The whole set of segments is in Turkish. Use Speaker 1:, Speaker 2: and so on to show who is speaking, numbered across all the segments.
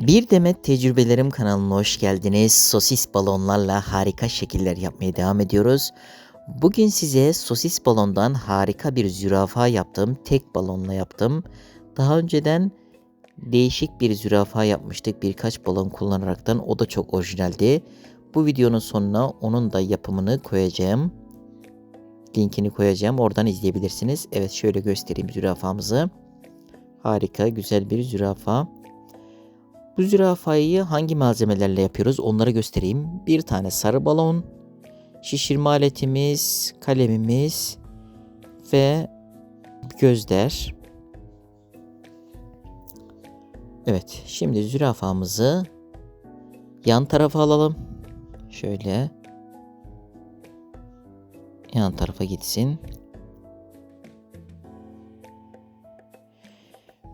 Speaker 1: Bir Demet Tecrübelerim kanalına hoş geldiniz. Sosis balonlarla harika şekiller yapmaya devam ediyoruz. Bugün size sosis balondan harika bir zürafa yaptım. Tek balonla yaptım. Daha önceden değişik bir zürafa yapmıştık birkaç balon kullanaraktan. O da çok orijinaldi. Bu videonun sonuna onun da yapımını koyacağım. Linkini koyacağım. Oradan izleyebilirsiniz. Evet şöyle göstereyim zürafamızı. Harika güzel bir zürafa. Bu zürafayı hangi malzemelerle yapıyoruz onları göstereyim. Bir tane sarı balon, şişirme aletimiz, kalemimiz ve gözler. Evet, şimdi zürafamızı yan tarafa alalım. Şöyle yan tarafa gitsin.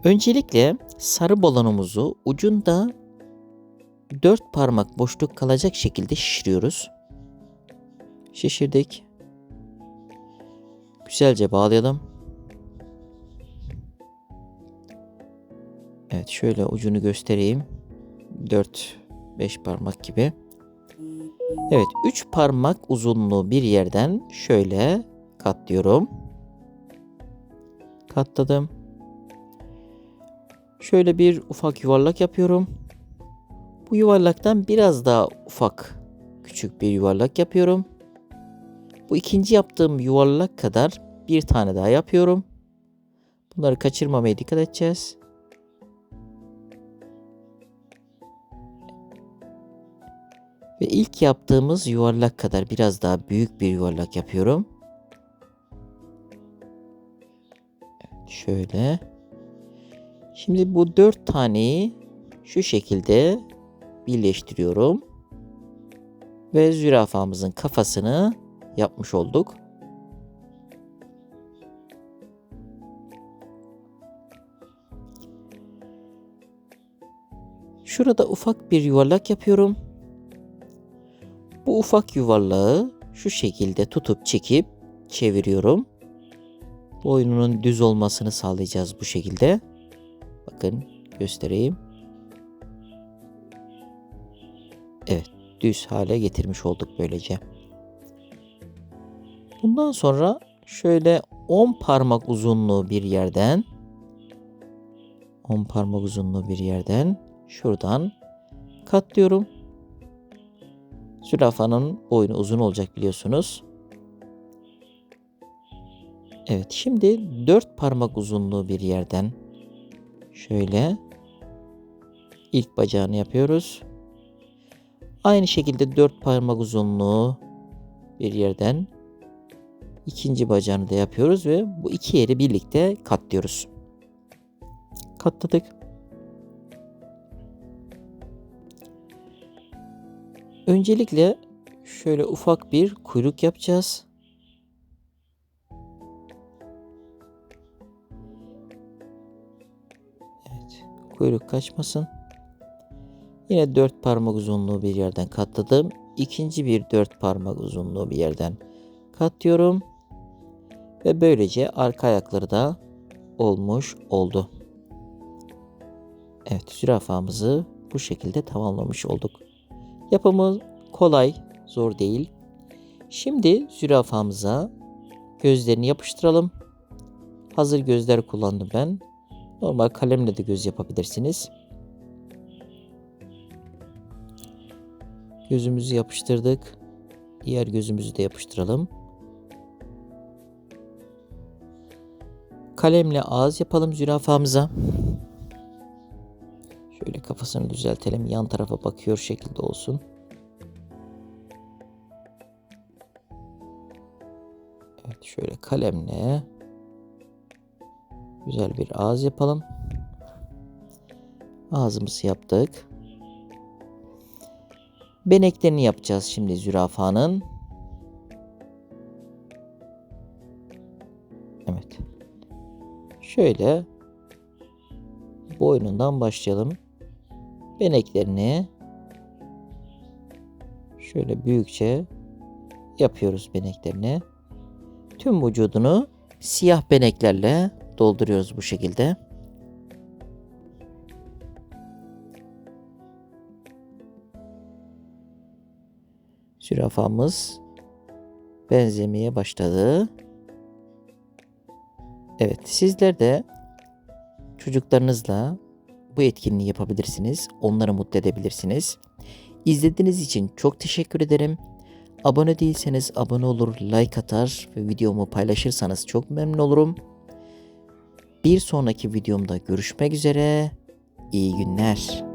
Speaker 1: Öncelikle sarı balonumuzu ucunda 4 parmak boşluk kalacak şekilde şişiriyoruz. Şişirdik. Güzelce bağlayalım. Evet şöyle ucunu göstereyim. 4 5 parmak gibi. Evet 3 parmak uzunluğu bir yerden şöyle katlıyorum. Katladım. Şöyle bir ufak yuvarlak yapıyorum. Bu yuvarlaktan biraz daha ufak küçük bir yuvarlak yapıyorum. Bu ikinci yaptığım yuvarlak kadar bir tane daha yapıyorum. Bunları kaçırmamaya dikkat edeceğiz. Ve ilk yaptığımız yuvarlak kadar biraz daha büyük bir yuvarlak yapıyorum. Evet, şöyle. Şimdi bu dört taneyi şu şekilde birleştiriyorum. Ve zürafamızın kafasını yapmış olduk. Şurada ufak bir yuvarlak yapıyorum. Bu ufak yuvarlağı şu şekilde tutup çekip çeviriyorum. Boynunun düz olmasını sağlayacağız bu şekilde. Bakın göstereyim. Evet düz hale getirmiş olduk böylece. Bundan sonra şöyle 10 parmak uzunluğu bir yerden 10 parmak uzunluğu bir yerden şuradan katlıyorum. Zürafanın boynu uzun olacak biliyorsunuz. Evet şimdi 4 parmak uzunluğu bir yerden şöyle ilk bacağını yapıyoruz. Aynı şekilde 4 parmak uzunluğu bir yerden ikinci bacağını da yapıyoruz ve bu iki yeri birlikte katlıyoruz. Katladık. Öncelikle şöyle ufak bir kuyruk yapacağız. Kuyruk kaçmasın. Yine dört parmak uzunluğu bir yerden katladım. İkinci bir dört parmak uzunluğu bir yerden katlıyorum. Ve böylece arka ayakları da olmuş oldu. Evet zürafamızı bu şekilde tamamlamış olduk. Yapımı kolay, zor değil. Şimdi zürafamıza gözlerini yapıştıralım. Hazır gözler kullandım ben. Normal kalemle de göz yapabilirsiniz. Gözümüzü yapıştırdık. Diğer gözümüzü de yapıştıralım. Kalemle ağız yapalım zürafamıza. Şöyle kafasını düzeltelim. Yan tarafa bakıyor şekilde olsun. Evet şöyle kalemle güzel bir ağız yapalım. Ağzımızı yaptık. Beneklerini yapacağız şimdi zürafanın. Evet. Şöyle boynundan başlayalım. Beneklerini şöyle büyükçe yapıyoruz beneklerini. Tüm vücudunu siyah beneklerle dolduruyoruz bu şekilde. Zürafamız benzemeye başladı. Evet sizler de çocuklarınızla bu etkinliği yapabilirsiniz. Onları mutlu edebilirsiniz. İzlediğiniz için çok teşekkür ederim. Abone değilseniz abone olur, like atar ve videomu paylaşırsanız çok memnun olurum. Bir sonraki videomda görüşmek üzere. İyi günler.